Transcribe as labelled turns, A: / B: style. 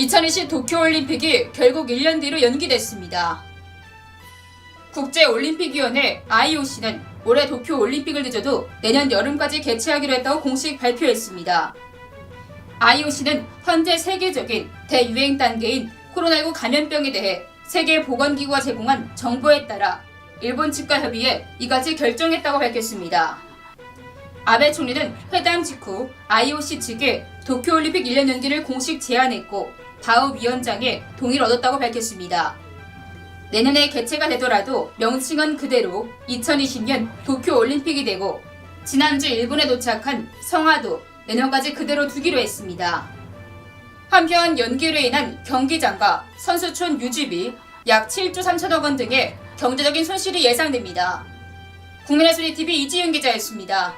A: 2020 도쿄올림픽이 결국 1년 뒤로 연기됐습니다. 국제올림픽위원회 IOC는 올해 도쿄올림픽을 늦어도 내년 여름까지 개최하기로 했다고 공식 발표했습니다. IOC는 현재 세계적인 대유행 단계인 코로나19 감염병에 대해 세계보건기구가 제공한 정보에 따라 일본 측과 협의해 이같이 결정했다고 밝혔습니다. 아베 총리는 회담 직후 IOC 측에 도쿄올림픽 1년 연기를 공식 제안했고 바우 위원장의 동의를 얻었다고 밝혔습니다. 내년에 개최가 되더라도 명칭은 그대로 2020년 도쿄올림픽이 되고 지난주 일본에 도착한 성화도 내년까지 그대로 두기로 했습니다. 한편 연기로 인한 경기장과 선수촌 유지비 약 7조 3천억 원 등의 경제적인 손실이 예상됩니다. 국민의 소리 TV 이지윤 기자였습니다.